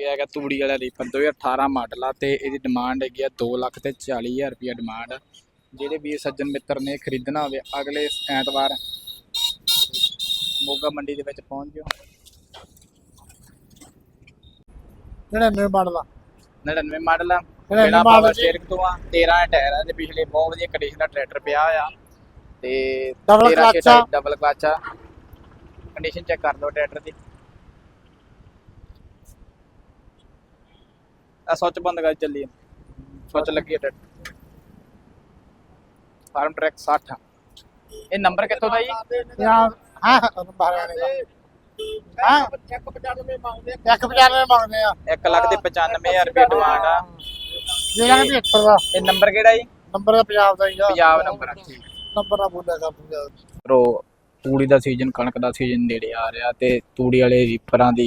ਚੁੱਕਿਆ ਹੈਗਾ ਤੂੜੀ ਵਾਲਾ ਰੀਪਰ 2018 ਮਾਡਲ ਆ ਤੇ ਇਹਦੀ ਡਿਮਾਂਡ ਹੈਗੀ ਆ 2 ਲੱਖ ਤੇ 40000 ਰੁਪਇਆ ਡਿਮਾਂਡ ਜਿਹੜੇ ਵੀਰ ਸੱਜਣ ਮਿੱਤਰ ਨੇ ਖਰੀਦਣਾ ਹੋਵੇ ਅਗਲੇ ਐਤਵਾਰ ਮੋਗਾ ਮੰਡੀ ਦੇ ਵਿੱਚ ਪਹੁੰਚ ਜਾਓ। 99 ਮਾਡਲ ਆ। 99 ਮਾਡਲ ਆ। 99 ਬਿਨਾ model ਪਾਵਰ। ਸਟੀਅਰਿੰਗ ਤੋਂ ਆ 13 ਟਾਇਰ ਆ ਤੇ ਪਿਛਲੇ ਬਹੁਤ ਵਧੀਆ ਕੰਡੀਸ਼ਨ ਦਾ ਟਰੈਕਟਰ ਪਿਆ ਆ। ਤੇ Double 13 clutch ਆ। ਡਬਲ ਕਲਚ ਆ। ਕੰਡੀਸ਼ਨ ਚੈੱਕ ਕਰ ਲਓ ਟਰੈਕਟਰ ਦੀ। ਆ ਸੁੱਚ ਬੰਦ ਕਰ ਚੱਲੀ ਸੁੱਚ ਲੱਗੀ ਹੈ ਫਾਰਮ ਟਰੈਕ 60 ਇਹ ਨੰਬਰ ਕਿੱਥੋਂ ਦਾ ਜੀ? ਯਾਰ ਹਾਂ? ਆਣੇ ਦਾ। ਹਾਂ? 195 ਮੰਗਦੇ ਆ। 195 ਮੰਗਦੇ ਆ। 1 ਲੱਖ ਤੇ 95000 ਰੁਪਏ ਡਿਮਾਂਡ ਆ। ਜਿਹੜਾ ਕਿ 75 ਦਾ ਇਹ ਨੰਬਰ ਕਿਹੜਾ ਜੀ? ਨੰਬਰ ਦਾ ਪੰਜਾਬ ਦਾ ਹੀਗਾ ਪੰਜਾਬ ਨੰਬਰ ਆ ਠੀਕ। ਨੰਬਰ ਨਾ ਬੋਲਿਆ ਕਰ ਪੰਜਾਬ ਰੋ ਤੂੜੀ ਦਾ ਸੀਜ਼ਨ ਕਣਕ ਦਾ ਸੀਜ਼ਨ ਨੇੜੇ ਆ ਰਿਹਾ ਤੇ ਤੂੜੀ ਵਾਲੇ ਰੀਪਰਾਂ ਦੀ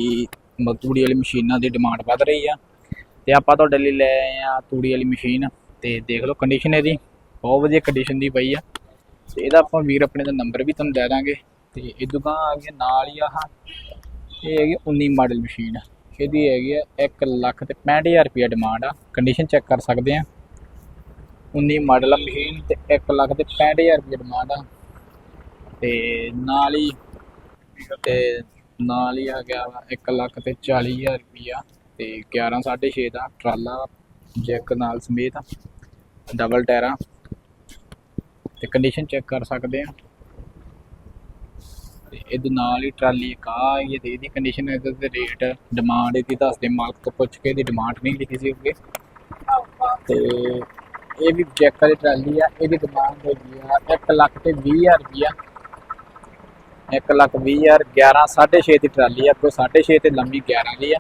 ਤੂੜੀ ਵਾਲੀ ਮਸ਼ੀਨਾਂ ਦੀ ਡਿਮਾਂਡ ਵੱਧ ਰਹੀ ਆ। ਤੇ ਆਪਾਂ ਤੁਹਾਡੇ ਲਈ ਲੈ ਆਏ ਆ ਤੂੜੀ ਵਾਲੀ ਮਸ਼ੀਨ ਤੇ ਦੇਖ ਲਓ ਕੰਡੀਸ਼ਨ ਇਹਦੀ, ਬਹੁਤ ਵਧੀਆ ਕੰਡੀਸ਼ਨ ਦੀ ਪਈ ਆ। ਤੇ ਇਹਦਾ ਆਪਾਂ ਵੀਰ ਆਪਣੇ ਦਾ ਨੰਬਰ ਵੀ ਤੁਹਾਨੂੰ ਦੇ ਦਾਂਗੇ। ਤੇ ਇਹ ਦੁਕਾਨ ਆ ਗਈ ਨਾਲ ਹੀ ਆਹ, ਇਹ ਹੈਗੀ 19 ਮਾਡਲ ਮਸ਼ੀਨ ਇਹਦੀ ਹੈਗੀ ਆ 1 ਲੱਖ ਤੇ 65000 ਰੁਪਏ ਡਿਮਾਂਡ ਆ। ਕੰਡੀਸ਼ਨ ਚੈੱਕ ਕਰ ਸਕਦੇ ਆ। 19 ਮਾਡਲ ਆ ਮਸ਼ੀਨ ਤੇ 1 ਲੱਖ ਤੇ 65000 ਰੁਪਏ ਡਿਮਾਂਡ ਆ। ਤੇ ਨਾਲ ਹੀ, ਤੇ ਨਾਲ ਹੀ ਆ ਗਿਆ ਵਾ 1 ਲੱਖ ਤੇ 40000 ਰੁਪਿਆ ਤੇ 11 6.5 ਦਾ ਟਰਾਲਾ ਜੈਕ ਨਾਲ ਸਮੇਤ ਡਬਲ ਟਾਇਰਾਂ ਤੇ ਕੰਡੀਸ਼ਨ ਚੈੱਕ ਕਰ ਸਕਦੇ ਆ। ਇਹਦੇ ਨਾਲ ਹੀ ਟਰਾਲੀ ਇੱਕ ਆ ਇਹ ਤੇ ਇਹਦੀ ਕੰਡੀਸ਼ਨ ਇਹਦੇ ਤੇ ਰੇਟ ਡਿਮਾਂਡ ਇਹਦੀ ਦੱਸਦੇ ਮਾਲਕ ਤੋਂ ਪੁੱਛ ਕੇ ਇਹਦੀ ਡਿਮਾਂਡ ਨਹੀਂ ਲਿਖੀ ਸੀ ਅੱਗੇ। ਤੇ ਇਹ ਵੀ ਜੈਕ ਵਾਲੀ ਟਰਾਲੀ ਆ, ਇਹਦੀ ਡਿਮਾਂਡ ਹੈਗੀ ਆ 1 ਲੱਖ ਤੇ 20000 ਰੁਪਿਆ 1 ਲੱਖ 20000 11 6.5 ਦੀ ਟਰਾਲੀ ਆ ਕੋਈ 6.5 ਤੇ ਲੰਬੀ 11 ਦੀ ਆ।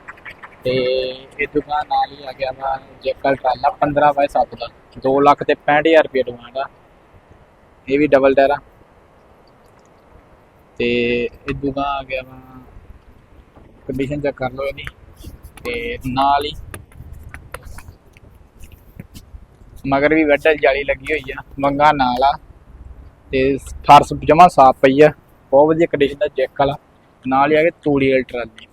ਤੇ ਇਹ ਦੁਕਾਨ ਨਾਲ ਹੀ ਆ ਗਿਆ ਵਾ, ਜੇਕਰ ਟਰਾਲਾ 15 ਬਾਏ 7 ਦਾ 2 ਲੱਖ ਤੇ 65000 ਰੁਪਏ ਡਿਮਾਂਡ ਆ। ਇਹ ਵੀ ਡਬਲ ਟਾਇਰ ਆ। ਤੇ ਇਹ ਦੁਕਾਨ ਆ ਗਿਆ ਵਾ ਕੰਡੀਸ਼ਨ ਚੈੱਕ ਕਰ ਲਓ ਇਹਦੀ, ਤੇ ਨਾਲ ਹੀ ਮਗਰ ਵੀ ਵੈਟਲ ਜਾਲੀ ਲੱਗੀ ਹੋਈ ਆ, ਮੰਗਾ ਨਾਲ ਆ, ਤੇ ਫਰਸ਼ ਜਮਾ ਸਾਫ਼ ਪਈ ਆ, ਬਹੁਤ ਵਧੀਆ ਕੰਡੀਸ਼ਨ ਦਾ ਜੈਕਲ ਵਾਲਾ ਨਾਲ ਹੀ ਆ ਗਿਆ ਤੂੜੀ ਵਾਲੀ ਟਰਾਲੀ।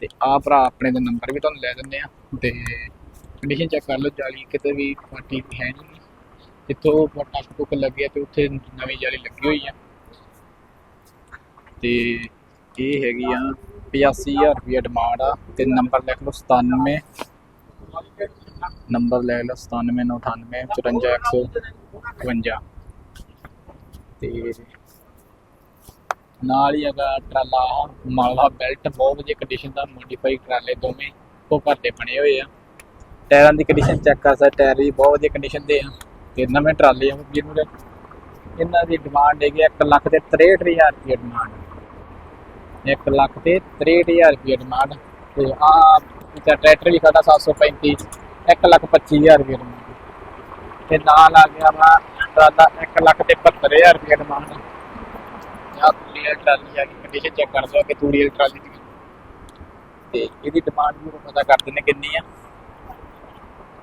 ਤੇ ਆ ਭਰਾ ਆਪਣੇ ਦਾ ਨੰਬਰ ਵੀ ਤੁਹਾਨੂੰ ਲੈ ਦਿੰਦੇ ਆ ਤੇ ਕੰਡੀਸ਼ਨ ਚੈੱਕ ਕਰ ਲਓ, ਜਾਲੀ ਕਿਤੇ ਵੀ ਫਾਟੀ ਹੈ ਨਹੀਂ। ਜਿੱਥੋਂ ਟੱਕ ਟੁੱਕ ਲੱਗਿਆ ਤੇ ਉੱਥੇ ਨਵੀਂ ਜਾਲੀ ਲੱਗੀ ਹੋਈ ਆ। ਤੇ ਇਹ ਹੈਗੀ ਆ 85000 ਰੁਪਏ ਡਿਮਾਂਡ ਆ। ਤੇ ਨੰਬਰ ਲਿਖ ਲਓ 97 ਨੰਬਰ ਲੈ ਲਓ 9798 54152 ਤੇ ਨਾਲ ਹੀ ਹੈਗਾ ਟਰਾਲਾ ਮਾਲਵਾ ਬੈਲਟ ਬਹੁਤ ਵਧੀਆ ਕੰਡੀਸ਼ਨ ਦਾ ਮੋਡੀਫਾਈ ਟਰਾਲੇ ਦੋਵੇਂ ਉਹ ਘਰ ਬਣੇ ਹੋਏ ਆ। ਟਾਇਰਾਂ ਦੀ ਕੰਡੀਸ਼ਨ ਚੈੱਕ ਕਰ ਸਕਦਾ ਟਾਇਰ ਵੀ ਬਹੁਤ ਵਧੀਆ ਕੰਡੀਸ਼ਨ ਦੇ ਆ। ਤੇ ਨਵੇਂ ਟਰਾਲੇ ਆ ਵੀਰ ਨੂੰ ਇਹਨਾਂ ਦੀ ਡਿਮਾਂਡ ਹੈਗੀ 1 ਲੱਖ ਤੇ 63000 ਰੁਪਏ ਡਿਮਾਂਡ 1 ਲੱਖ ਤੇ 63000 ਰੁਪਏ ਡਿਮਾਂਡ ਤੇ ਆ ਇਹਦਾ ਟਰੈਕਟਰ ਵੀ ਖੜਾ 735 1 ਲੱਖ 25000 ਰੁਪਏ ਡਿਮਾਂਡ ਤੇ ਨਾਲ ਆ ਗਿਆ ਵਾ ਟਰਾਲਾ 1 ਲੱਖ ਤੇ 72000 ਰੁਪਏ ਡਿਮਾਂਡ ਆ ਤੂੜੀ ਵਾਲੀ ਟਰਾਲੀ ਆ ਗਈ ਕੰਡੀਸ਼ਨ ਚੈੱਕ ਕਰ ਲਓ ਕਿ ਤੂੜੀ ਟਰਾਲੀ ਦੀ ਤੇ ਇਹਦੀ ਡਿਮਾਂਡ ਵੀ ਪਤਾ ਕਰ ਦਿੰਦੇ ਕਿੰਨੀ ਆ।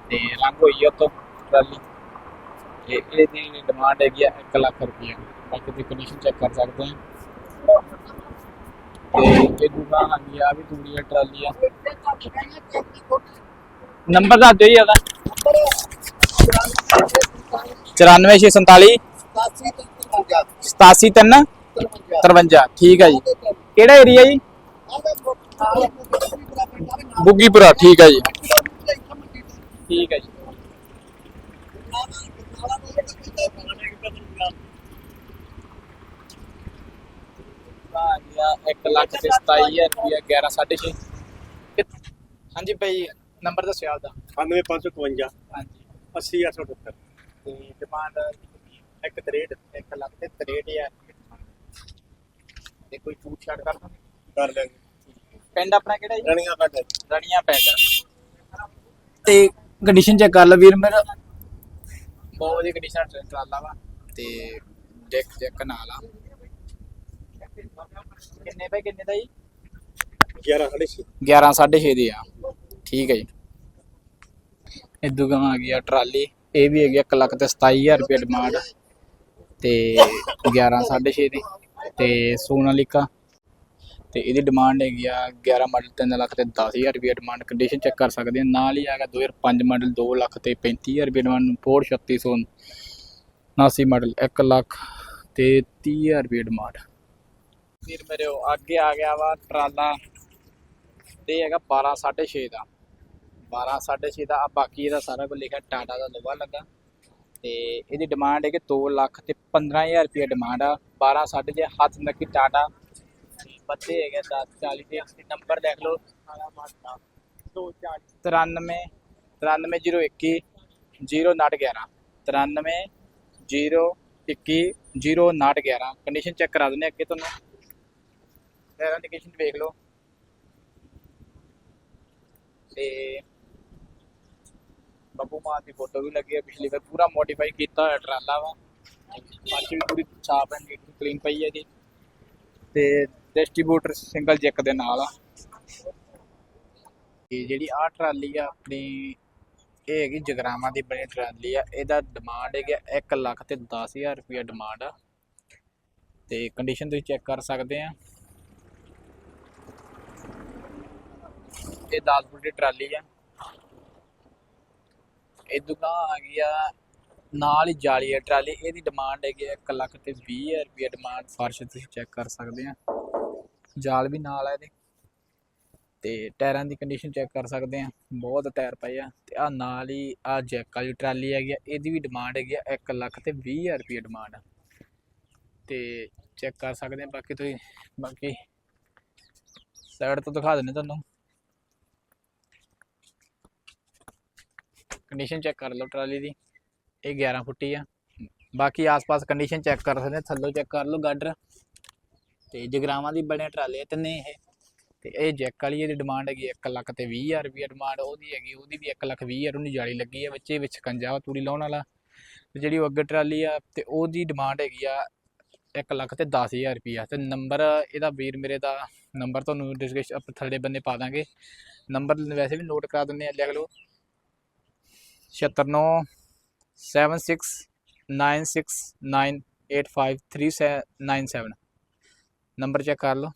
ਤੇ ਰੰਗ ਹੋਈ ਆ ਤੋਂ ਟਰਾਲੀ। ਤੇ ਇਹਦੀ ਡਿਮਾਂਡ ਹੈਗੀ ਆ 1 ਲੱਖ ਰੁਪਏ ਬਾਕੀ ਦੀ ਕੰਡੀਸ਼ਨ ਚੈੱਕ ਕਰ ਸਕਦੇ ਆ। ਤੇ ਇਹ ਦੁਕਾਨ ਆ ਆ ਵੀ ਤੂੜੀ ਟਰਾਲੀ ਆ। ਨੰਬਰ ਦੱਸ ਦਿਓ ਜੀ ਉਹਦਾ। 94647 873 53 ਠੀਕ ਹੈ ਜੀ। ਕਿਹੜਾ ਏਰੀਆ ਜੀ? ਬੁੱਗੀਪੁਰਾ ਠੀਕ ਹੈ ਜੀ। ਠੀਕ ਹੈ ਜੀ। ਆ ਗਿਆ 1 ਲੱਖ ਤੇ 27000 ਰੁਪਇਆ 11 6.5 ਹਾਂਜੀ ਭਾਈ ਨੰਬਰ ਦੱਸਿਓ ਆਪਦਾ। 98552 ਹਾਂਜੀ। 80878 ਤੇ ਡਿਮਾਂਡ ਇੱਕ ਤਰੇਡ 1 ਲੱਖ ਤੇ 63000 ਤੇ ਕੋਈ ਛੂਟ ਛਾਟ ਕਰ ਦੋ ਕਰ ਲੈਂਗੇ। ਪਿੰਡ ਆਪਣਾ ਕਿਹੜਾ ਜੀ? ਰਣੀਆਂ ਕੱਢ ਰਣੀਆਂ ਪਿੰਡ। ਤੇ ਕੰਡੀਸ਼ਨ ਚੈੱਕ ਕਰ ਲਓ ਵੀਰ ਮੇਰਾ। ਬਹੁਤ ਵਧੀਆ ਕੰਡੀਸ਼ਨ ਟਰਾਲਾ ਵਾ। ਤੇ ਡੈਕ ਚੈੱਕ ਨਾਲ ਆ। ਕਿੰਨੇ ਪੈ ਕਿੰਨੇ ਦਾ ਜੀ? 11 ਸਾਢੇ ਛੇ। 11 6.5 ਦੀ ਆ। ਠੀਕ ਹੈ ਜੀ। ਇਹ ਦੁਕਾਨ ਆ ਗਈ ਆ ਟਰਾਲੀ। ਇਹ ਵੀ ਹੈਗੀ 1 ਲੱਖ ਤੇ 27000 ਰੁਪਏ ਡਿਮਾਂਡ। ਤੇ 11 6.5 ਦੀ। ਤੇ ਸੋਨਾਲੀਕਾ ਤੇ ਇਹਦੀ ਡਿਮਾਂਡ ਹੈਗੀ ਆ 11 ਮਾਡਲ 3 ਲੱਖ ਤੇ 10000 ਰੁਪਏ ਡਿਮਾਂਡ ਕੰਡੀਸ਼ਨ ਚੈੱਕ ਕਰ ਸਕਦੇ ਆ। ਨਾਲ ਹੀ ਹੈਗਾ 2005 ਮਾਡਲ 2 ਲੱਖ ਤੇ 35000 ਰੁਪਏ demand Ford Ford 3679 model 1 lakh ਤੇ 30000 ਰੁਪਏ ਡਿਮਾਂਡ ਫਿਰ ਮੇਰੇ ਉਹ ਅੱਗੇ ਆ ਗਿਆ ਵਾ ਟਰਾਲਾ। ਤੇ ਹੈਗਾ 12 6.5 ਦਾ। 12 6.5 ਦਾ। ਆ ਬਾਕੀ ਇਹਦਾ ਸਾਰਾ ਕੁਝ ਲਿਖਿਆ ਟਾਟਾ ਦਾ ਲੋਗਾ ਲੱਗਾ। ਤੇ ਇਹਦੀ ਡਿਮਾਂਡ ਹੈ ਕਿ 2 ਲੱਖ ਤੇ 15000 ਰੁਪਏ ਡਿਮਾਂਡ ਆ। 12 ਸਾਢੇ ਜੇ ਹੱਥ ਨੱਕੀ ਟਾਟਾ। ਤੇ ਹੈਗੇ 10 40 ਦੇ ਨੰਬਰ ਦੇਖ ਲਓ। 93 93021 0911 93 021 0911 ਕੰਡੀਸ਼ਨ ਚੈੱਕ ਕਰਾ ਦਿੰਦੇ ਅੱਗੇ ਤੁਹਾਨੂੰ। ਟਾਇਰਾਂ ਕੰਡੀਸ਼ਨ ਵੇਖ ਲਓ। ਤੇ ਬੱਬੂ ਮਾਨ ਦੀ ਫੋਟੋ ਵੀ ਲੱਗੀ ਹੈ ਪਿਛਲੀ ਵਾਰ। ਪੂਰਾ ਮੋਡੀਫਾਈ ਕੀਤਾ ਹੋਇਆ ਟਰਾਲਾ ਵਾ। ਫਰਸ਼ ਵੀ ਪੂਰੀ ਸਾਫ਼ ਐਂਡ ਨੀਟ ਕਲੀਨ ਪਈ ਹੈ ਜੀ ਤੇ ਡਿਸਟ੍ਰੀਬਿਊਟਰ ਸਿੰਗਲ ਜੈਕ ਦੇ ਨਾਲ ਆ। ਇਹ ਜਿਹੜੀ ਆ ਟਰਾਲੀ ਆ, ਆਪਣੀ, ਇਹ ਹੈਗੀ ਜਗਰਾਵਾਂ ਦੀ ਬਣੀ ਟਰਾਲੀ ਆ। ਇਹਦਾ ਡਿਮਾਂਡ ਹੈਗਾ 1 ਲੱਖ ਤੇ 10000 ਰੁਪਏ ਡਿਮਾਂਡ ਆ। ਤੇ ਕੰਡੀਸ਼ਨ ਤੁਸੀਂ ਚੈੱਕ ਕਰ ਸਕਦੇ ਆ। ਇਹ 10 ਫੁੱਟ ਦੀ ਟਰਾਲੀ ਆ। ਇਹ ਦੁਕਾਨ ਆ ਗਈ ਆ ਨਾਲ ਹੀ ਜਾਲੀ ਹੈ, ਟਰਾਲੀ। ਇਹਦੀ ਡਿਮਾਂਡ ਹੈਗੀ ਆ 1 ਲੱਖ ਤੇ 20000 ਰੁਪਏ ਡਿਮਾਂਡ ਫਰਸ਼ ਤੁਸੀਂ ਚੈੱਕ ਕਰ ਸਕਦੇ ਆ। ਜਾਲ ਵੀ ਨਾਲ ਹੈ ਇਹਦੇ। ਤੇ ਟਾਇਰਾਂ ਦੀ ਕੰਡੀਸ਼ਨ ਚੈੱਕ ਕਰ ਸਕਦੇ ਆ। ਬਹੁਤ ਟਾਇਰ ਪਏ ਆ। ਤੇ ਆ ਨਾਲ ਹੀ ਆ ਜੈਕ ਵਾਲੀ ਟਰਾਲੀ ਹੈਗੀ ਆ। ਇਹਦੀ ਵੀ ਡਿਮਾਂਡ ਹੈਗੀ ਆ 1 ਲੱਖ ਤੇ 20000 ਰੁਪਏ ਡਿਮਾਂਡ ਆ ਤੇ ਚੈੱਕ ਕਰ ਸਕਦੇ ਆ। ਬਾਕੀ ਤੁਸੀਂ, ਬਾਕੀ ਸਾਈਡ ਤੋਂ ਦਿਖਾ ਦਿੰਦੇ ਤੁਹਾਨੂੰ। ਕੰਡੀਸ਼ਨ ਚੈੱਕ ਕਰ ਲਓ ਟਰਾਲੀ ਦੀ। ਇਹ 11 ਫੁੱਟੀ ਆ। ਬਾਕੀ ਆਸ-ਪਾਸ ਕੰਡੀਸ਼ਨ ਚੈੱਕ ਕਰ ਸਕਦੇ ਆ। ਥੱਲੋਂ ਚੈੱਕ ਕਰ ਲਓ ਗਾਡਰ ਤੇ ਜਗਰਾਵਾਂ ਦੀ ਬਣੇ ਟਰਾਲੇ ਤਿੰਨੇ ਇਹ। ਤੇ ਇਹ ਜੈਕ ਵਾਲੀ ਇਹਦੀ ਡਿਮਾਂਡ ਹੈਗੀ 1 ਲੱਖ ਤੇ 20000 ਰੁਪਏ ਡਿਮਾਂਡ ਉਹਦੀ ਹੈਗੀ। ਉਹਦੀ ਵੀ 1 ਲੱਖ 20000 ਉਹਨੂੰ ਜਾਲੀ ਲੱਗੀ ਆ ਵਿੱਚੇ। ਵਿੱਚ ਕੰਜਾ ਵਾ ਤੂੜੀ ਲਾਉਣ ਵਾਲਾ। ਤੇ ਜਿਹੜੀ ਉਹ ਅੱਗੇ ਟਰਾਲੀ ਆ ਤੇ ਉਹਦੀ ਡਿਮਾਂਡ ਹੈਗੀ ਆ 1 ਲੱਖ ਤੇ 10000 ਰੁਪਿਆ ਤੇ ਨੰਬਰ ਇਹਦਾ ਵੀਰ ਮੇਰੇ ਦਾ ਨੰਬਰ ਤੁਹਾਨੂੰ ਡਿਸਕ੍ਰਿਪਸ਼ਨ ਥੱਲੇ ਬੰਨੇ ਪਾ ਦਾਂਗੇ। ਨੰਬਰ ਵੈਸੇ ਵੀ ਨੋਟ ਕਰਾ ਦਿੰਦੇ ਆ ਲਿਖ ਲਓ 79 7696985397 ਨੰਬਰ ਚੈੱਕ ਕਰ ਲਓ।